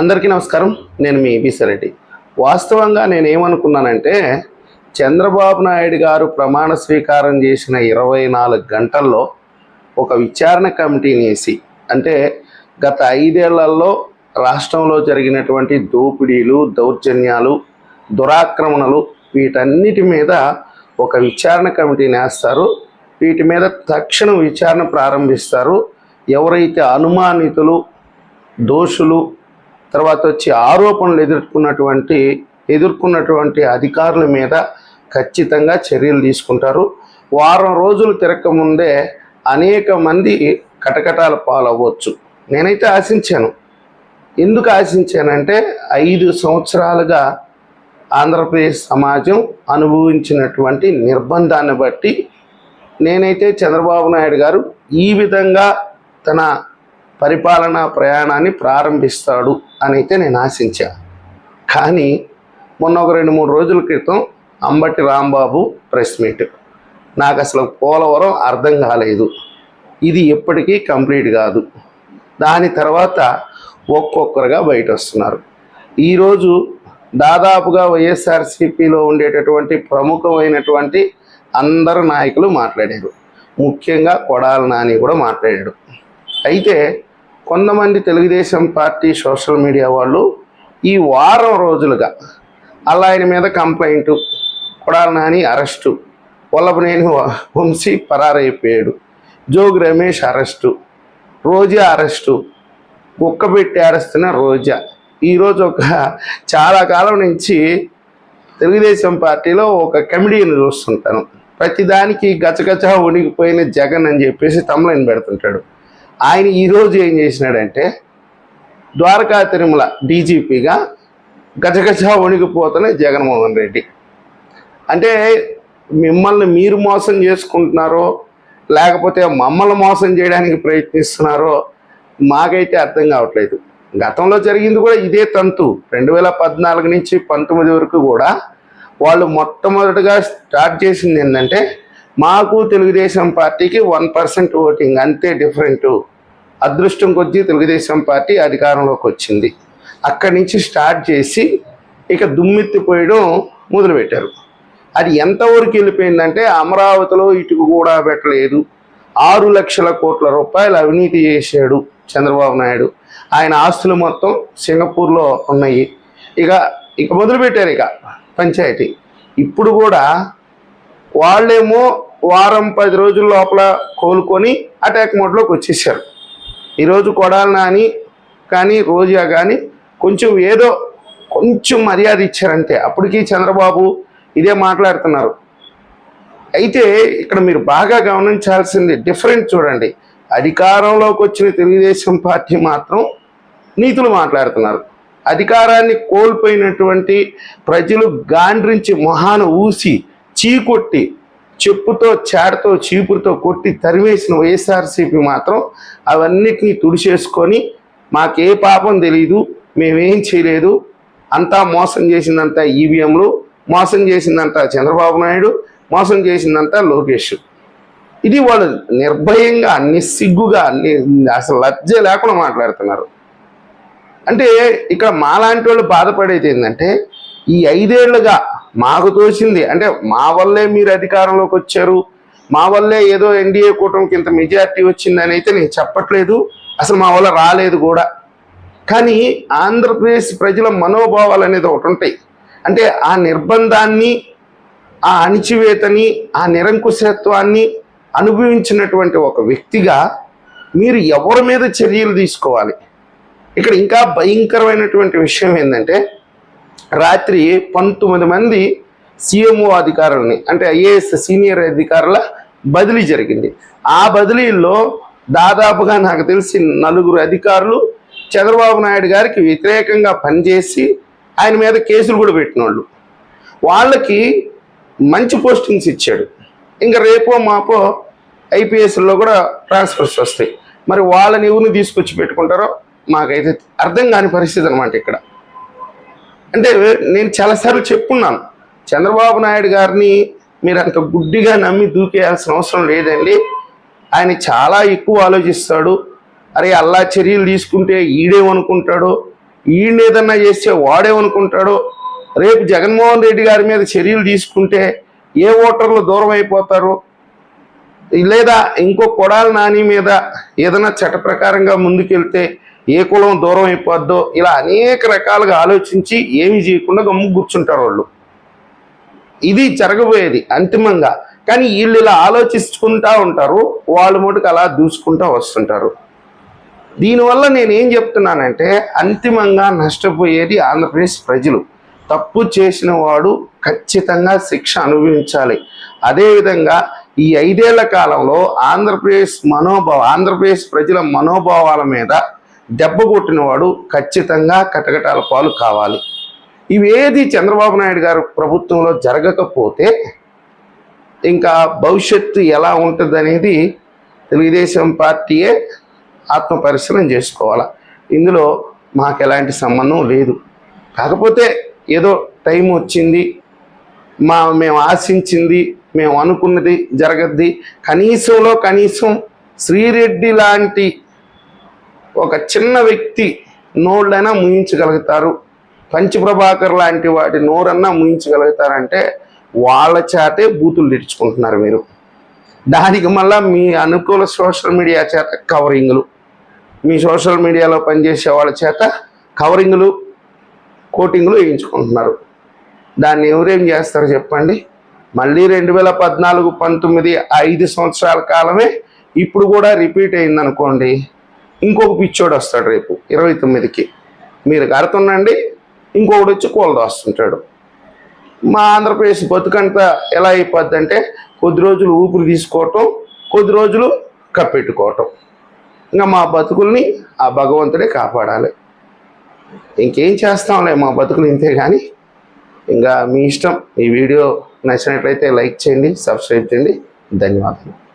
అందరికీ నమస్కారం. నేను మీ రెడ్డి వాస్తవంగా నేను ఏమనుకున్నానంటే చంద్రబాబు నాయుడు గారు ప్రమాణ స్వీకారం చేసిన ఇరవై నాలుగు గంటల్లో ఒక విచారణ కమిటీని వేసి అంటే గత ఐదేళ్ళలో రాష్ట్రంలో జరిగినటువంటి దోపిడీలు దౌర్జన్యాలు దురాక్రమణలు వీటన్నిటి మీద ఒక విచారణ కమిటీని వేస్తారు వీటి మీద తక్షణం విచారణ ప్రారంభిస్తారు. ఎవరైతే అనుమానితులు దోషులు తర్వాత వచ్చి ఆరోపణలు ఎదుర్కొన్నటువంటి ఎదుర్కొన్నటువంటి అధికారుల మీద ఖచ్చితంగా చర్యలు తీసుకుంటారు. వారం రోజులు తిరగకముందే అనేక మంది కటకటాల పాలవ్వచ్చు. నేనైతే ఆశించాను. ఎందుకు ఆశించానంటే ఐదు సంవత్సరాలుగా ఆంధ్రప్రదేశ్ సమాజం అనుభవించినటువంటి నిర్బంధాన్ని బట్టి నేనైతే చంద్రబాబు నాయుడు గారు ఈ విధంగా తన పరిపాలనా ప్రయాణాన్ని ప్రారంభిస్తాడు అని అయితే నేను ఆశించా. కానీ మొన్న ఒక రెండు మూడు రోజుల క్రితం అంబటి రాంబాబు ప్రెస్ మీట్. నాకు అసలు పోలవరం అర్థం కాలేదు. ఇది ఎప్పటికీ కంప్లీట్ కాదు. దాని తర్వాత ఒక్కొక్కరుగా బయట వస్తున్నారు ఈరోజు దాదాపుగా వైఎస్ఆర్సీపీలో ఉండేటటువంటి ప్రముఖమైనటువంటి అందరు నాయకులు మాట్లాడారు. ముఖ్యంగా కొడాల నాని కూడా మాట్లాడాడు. అయితే కొంతమంది తెలుగుదేశం పార్టీ సోషల్ మీడియా వాళ్ళు ఈ వారం రోజులుగా అలా ఆయన మీద కంప్లైంట్ కొడాల నాని అరెస్టు వల్లభనేని వంశీ పరారైపోయాడు జోగి రమేష్ అరెస్టు రోజా అరెస్టు కుక్కబెట్టి అరెస్తున్న రోజా. ఈరోజు ఒక చాలా కాలం నుంచి తెలుగుదేశం పార్టీలో ఒక కమెడీని చూస్తుంటాను. ప్రతిదానికి గచగచ ఉణిగిపోయిన జగన్ అని చెప్పేసి తమలైన పెడుతుంటాడు. ఆయన ఈరోజు ఏం చేసినాడంటే ద్వారకా తిరుమల డీజీపీగా గజగజ వణిగిపోతున్న జగన్మోహన్ రెడ్డి. అంటే మిమ్మల్ని మీరు మోసం చేసుకుంటున్నారో లేకపోతే మమ్మల్ని మోసం చేయడానికి ప్రయత్నిస్తున్నారో మాకైతే అర్థం కావట్లేదు. గతంలో జరిగింది కూడా ఇదే తంతు. రెండు వేల పద్నాలుగు నుంచి పంతొమ్మిది వరకు కూడా వాళ్ళు మొట్టమొదటిగా స్టార్ట్ చేసింది ఏంటంటే మాకు తెలుగుదేశం పార్టీకి వన్ పర్సెంట్ ఓటింగ్ అంతే డిఫరెంట్ అదృష్టం కొద్దీ తెలుగుదేశం పార్టీ అధికారంలోకి వచ్చింది. అక్కడి నుంచి స్టార్ట్ చేసి ఇక దుమ్మెత్తిపోయడం మొదలుపెట్టారు. అది ఎంతవరకు వెళ్ళిపోయిందంటే అమరావతిలో ఇటుకు కూడా పెట్టలేదు. ఆరు లక్షల కోట్ల రూపాయలు అవినీతి చేశాడు చంద్రబాబు నాయుడు. ఆయన ఆస్తులు మొత్తం సింగపూర్లో ఉన్నాయి. ఇక ఇక మొదలుపెట్టారు ఇక పంచాయతీ. ఇప్పుడు కూడా వాళ్ళేమో వారం పది రోజుల లోపల కోలుకొని అటాక్ మోడ్లోకి వచ్చేసారు. ఈరోజు కొడాలి నాని కానీ రోజా కానీ కొంచెం ఏదో కొంచెం మర్యాద ఇచ్చారంటే అప్పటికీ చంద్రబాబు ఇదే మాట్లాడుతున్నారు. అయితే ఇక్కడ మీరు బాగా గమనించాల్సింది డిఫరెంట్ చూడండి. అధికారంలోకి వచ్చిన తెలుగుదేశం పార్టీ మాత్రం నీతులు మాట్లాడుతున్నారు. అధికారాన్ని కోల్పోయినటువంటి ప్రజలు గాండ్రించి మొహాన ఊసి చీకొట్టి చెప్పుతో చాడతో చీపురుతో కొట్టి తరివేసిన వైఎస్ఆర్సీపీ మాత్రం అవన్నిటినీ తుడిచేసుకొని మాకే పాపం తెలీదు మేమేం చేయలేదు. అంతా మోసం చేసిందంతా ఈవీఎంలు మోసం చేసిందంతా చంద్రబాబు నాయుడు మోసం చేసిందంతా లోకేష్. ఇది వాళ్ళు నిర్భయంగా నిస్సిగ్గుగా అసలు లజ్జ లేకుండా మాట్లాడుతున్నారు. అంటే ఇక్కడ మాలాంటి వాళ్ళు బాధపడేది ఏంటంటే ఈ ఐదేళ్ళుగా మాకు తోచింది. అంటే మా వల్లే మీరు అధికారంలోకి వచ్చారు. మా వల్లే ఏదో ఎన్డీఏ కూటమికి ఇంత మెజారిటీ వచ్చిందని అయితే నేను చెప్పట్లేదు. అసలు మా వల్ల రాలేదు కూడా. కానీ ఆంధ్రప్రదేశ్ ప్రజల మనోభావాలు అనేది ఒకటి ఉంటాయి. అంటే ఆ నిర్బంధాన్ని ఆ అణిచివేతని ఆ నిరంకుశత్వాన్ని అనుభవించినటువంటి ఒక వ్యక్తిగా మీరు ఎవరి మీద చర్యలు తీసుకోవాలి? ఇక్కడ ఇంకా భయంకరమైనటువంటి విషయం ఏంటంటే రాత్రి పంతొమ్మిది మంది సీఎంఓ అధికారులని అంటే ఐఏఎస్ సీనియర్ అధికారుల బదిలీ జరిగింది. ఆ బదిలీల్లో దాదాపుగా నాకు తెలిసి నలుగురు అధికారులు చంద్రబాబు నాయుడు గారికి వ్యతిరేకంగా పనిచేసి ఆయన మీద కేసులు కూడా పెట్టిన వాళ్ళు వాళ్ళకి మంచి పోస్టింగ్స్ ఇచ్చాడు. ఇంకా రేపో మాపో ఐపీఎస్లో కూడా ట్రాన్స్ఫర్స్ వస్తాయి. మరి వాళ్ళని ఎవరిని తీసుకొచ్చి పెట్టుకుంటారో మాకైతే అర్థం కాని పరిస్థితి అనమాట ఇక్కడ. అంటే నేను చాలాసార్లు చెప్పున్నాను. చంద్రబాబు నాయుడు గారిని మీరు అంత గుడ్డిగా నమ్మి దూకేయాల్సిన అవసరం లేదండి. ఆయన చాలా ఎక్కువ ఆలోచిస్తాడు. అరే అల్లా చర్యలు తీసుకుంటే ఈడేమనుకుంటాడో? ఈయన ఏదన్నా చేస్తే వాడేమనుకుంటాడో? రేపు జగన్మోహన్ రెడ్డి గారి మీద చర్యలు తీసుకుంటే ఏ ఓటర్లు దూరం అయిపోతారు? లేదా ఇంకో కొడాల నాని మీద ఏదైనా చట్ట ప్రకారంగా ముందుకెళ్తే ఏ కులం దూరం అయిపోద్దో ఇలా అనేక రకాలుగా ఆలోచించి ఏమి చేయకుండా గమ్ము కూర్చుంటారు వాళ్ళు. ఇది జరగబోయేది అంతిమంగా. కానీ వీళ్ళు ఇలా ఆలోచించుకుంటా ఉంటారు వాళ్ళు మటుకు అలా దూసుకుంటూ వస్తుంటారు. దీనివల్ల నేనేం చెప్తున్నానంటే అంతిమంగా నష్టపోయేది ఆంధ్రప్రదేశ్ ప్రజలు. తప్పు చేసిన వాడు ఖచ్చితంగా శిక్ష అనుభవించాలి. అదేవిధంగా ఈ ఐదేళ్ళ కాలంలో ఆంధ్రప్రదేశ్ మనోభావ ఆంధ్రప్రదేశ్ ప్రజల మనోభావాల మీద దెబ్బ కొట్టినవాడు ఖచ్చితంగా కటకటాల పాలు కావాలి. ఇవేది చంద్రబాబు నాయుడు గారు ప్రభుత్వంలో జరగకపోతే ఇంకా భవిష్యత్తు ఎలా ఉంటుంది అనేది తెలుగుదేశం పార్టీయే ఆత్మ పరిశీలన చేసుకోవాలి. ఇందులో మాకు ఎలాంటి సంబంధం లేదు. కాకపోతే ఏదో టైం వచ్చింది మా మేము ఆశించింది మేము అనుకున్నది జరగద్ది. కనీసంలో కనీసం శ్రీరెడ్డి లాంటి ఒక చిన్న వ్యక్తి నోళ్ళైనా ముయించగలుగుతారు. పంచప్రభాకర్ లాంటి వాటి నోరన్నా ముయించగలుగుతారంటే వాళ్ళ చేతే బూతులు తెచ్చుకుంటున్నారు మీరు. దానికి మళ్ళా మీ అనుకూల సోషల్ మీడియా చేత కవరింగ్లు. మీ సోషల్ మీడియాలో పనిచేసే వాళ్ళ చేత కవరింగ్లు కోటింగ్లు వేయించుకుంటున్నారు. దాన్ని ఎవరేం చేస్తారు చెప్పండి? మళ్ళీ రెండు వేల పద్నాలుగు పంతొమ్మిది ఐదు సంవత్సరాల కాలమే ఇప్పుడు కూడా రిపీట్ అయిందనుకోండి. ఇంకొక పిచ్చోడు వస్తాడు రేపు ఇరవై తొమ్మిదికి. మీరు కడుతుండండి ఇంకొకడు వచ్చి కూల వస్తుంటాడు మా ఆంధ్రప్రదేశ్ బతుకంతా ఎలా అయిపోద్ది అంటే కొద్ది రోజులు ఊపిరి తీసుకోవటం కొద్ది రోజులు కప్పెట్టుకోవటం. ఇంకా మా బతుకుల్ని ఆ భగవంతుడే కాపాడాలి. ఇంకేం చేస్తాంలే మా బతుకులు ఇంతే కానీ ఇంకా మీ ఇష్టం ఈ వీడియో నచ్చినట్లయితే లైక్ చేయండి సబ్స్క్రైబ్ చేయండి. ధన్యవాదాలు.